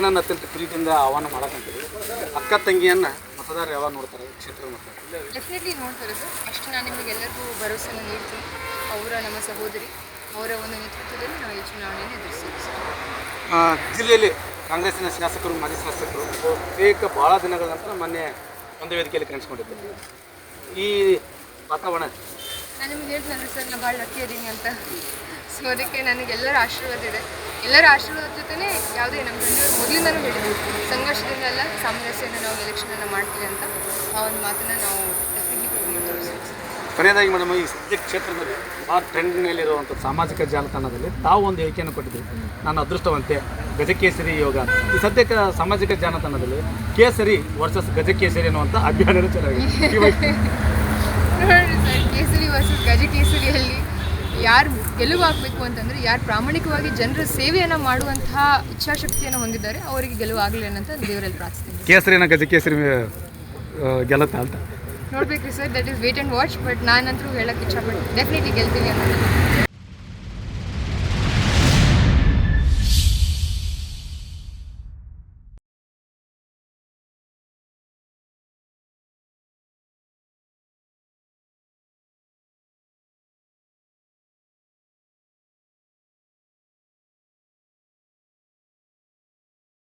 ಅಕ್ಕನನ್ನ ಅತ್ಯಂತ ಪ್ರೀತಿಯಿಂದ ಆಹ್ವಾನ ಮಾಡಕಂತೀವಿ. ಅಕ್ಕ ತಂಗಿಯನ್ನ ಮತದಾರರು ಯಾವಾಗ ನೋಡ್ತಾರೆ? ಕ್ಷೇತ್ರ ಮತದಾರ ಡೆಫಿನೆಟ್ಲಿ ನೋಡ್ತಾರೆ ಸರ್. ಅಷ್ಟು ನಾನು ನಿಮಗೆಲ್ಲರಿಗೂ ಭರವಸೆಯನ್ನು ನೀಡ್ತೀನಿ ಅವರ ನಮ್ಮ ಸಹೋದರಿ ಅವರ ಒಂದು ನೇತೃತ್ವದಲ್ಲಿ ನಾವು ಈ ಚುನಾವಣೆಯನ್ನು ಎದುರಿಸ್ತೀವಿ ಸರ್. ಜಿಲ್ಲೆಯಲ್ಲಿ ಕಾಂಗ್ರೆಸ್ಸಿನ ಶಾಸಕರು ಮಾಜಿ ಶಾಸಕರು ಬಹುತೇಕ ಭಾಳ ದಿನಗಳ ನಂತರ ಮೊನ್ನೆ ಒಂದು ವೇದಿಕೆಯಲ್ಲಿ ಕಾಣಿಸ್ಕೊಂಡಿದ್ದೆ ಈ ವಾತಾವರಣ ನಾನು ನಿಮ್ಗೆ ಹೇಳ್ತೀನಿ ಸರ್ ನಾನು ಭಾಳ ಲಕ್ಕಿ ಅದೀನಿ ಅಂತ. ಸೊ ಅದಕ್ಕೆ ನನಗೆ ಎಲ್ಲರ ಆಶೀರ್ವಾದ ಇದೆ. ಎಲ್ಲರ ಆಶೀರ್ವಾದ ಜೊತೆನೇ ಯಾವುದೇ ನಮ್ಮ ತಂದೆಯವರು ಮೊದಲಿಂದನೂ ಹೇಳಿದ್ರು ಸಂಘರ್ಷದಿಂದ ಅಲ್ಲ ಸಾಮರಸ್ಯದಿಂದ ನಾವು ಎಲೆಕ್ಷನನ್ನು ಮಾಡ್ತೀವಿ ಅಂತ ಆ ಒಂದು ಮಾತನ್ನ ನಾವು ಕೊನೆಯದಾಗಿ ಮೇಡಮ್ ಈ ಸದ್ಯ ಕ್ಷೇತ್ರದಲ್ಲಿ ಭಾಳ ಟ್ರೆಂಡ್ನಲ್ಲಿರುವಂಥ ಸಾಮಾಜಿಕ ಜಾಲತಾಣದಲ್ಲಿ ತಾವು ಒಂದು ಹೇಳಿಕೆಯನ್ನು ಕೊಟ್ಟಿದ್ದೀವಿ ನಾನು ಅದೃಷ್ಟವಂತೆ ಗಜಕೇಸರಿ ಯೋಗ. ಈ ಸದ್ಯಕ್ಕೆ ಸಾಮಾಜಿಕ ಜಾಲತಾಣದಲ್ಲಿ ಕೇಸರಿ ವರ್ಸಸ್ ಗಜಕೇಸರಿ ಅನ್ನುವಂಥ ಅಭಿಯಾನ ನೋಡ್ರಿ ಕೇಸರಿ ವರ್ಸಸ್ ಗಜ ಕೇಸರಿಯಲ್ಲಿ ಯಾರು ಗೆಲುವಾಗಬೇಕು ಅಂತಂದರೆ ಯಾರು ಪ್ರಾಮಾಣಿಕವಾಗಿ ಜನರ ಸೇವೆಯನ್ನು ಮಾಡುವಂತಹ ಇಚ್ಛಾಶಕ್ತಿಯನ್ನು ಹೊಂದಿದ್ದಾರೆ ಅವರಿಗೆ ಗೆಲುವಾಗಲಿ ಅಂತ ದೇವರಲ್ಲಿ ಪ್ರಾರ್ಥಿಸ್ತೀನಿ. ಕೇಸರಿನ ಗಜಕೇಸರಿ ಗೆಲ್ಲತ್ತ ಅಂತ? ನೋಡ್ಬೇಕ್ರಿ sir that is wait and watch but ನಾನಂತರೂ ಹೇಳಕ್ಕೆ ಇಚ್ಛಪಡ್ತೀನಿ. ಡೆಫಿನೆಟ್ಲಿ ಗೆಲ್ತೀನಿ ಅಂತ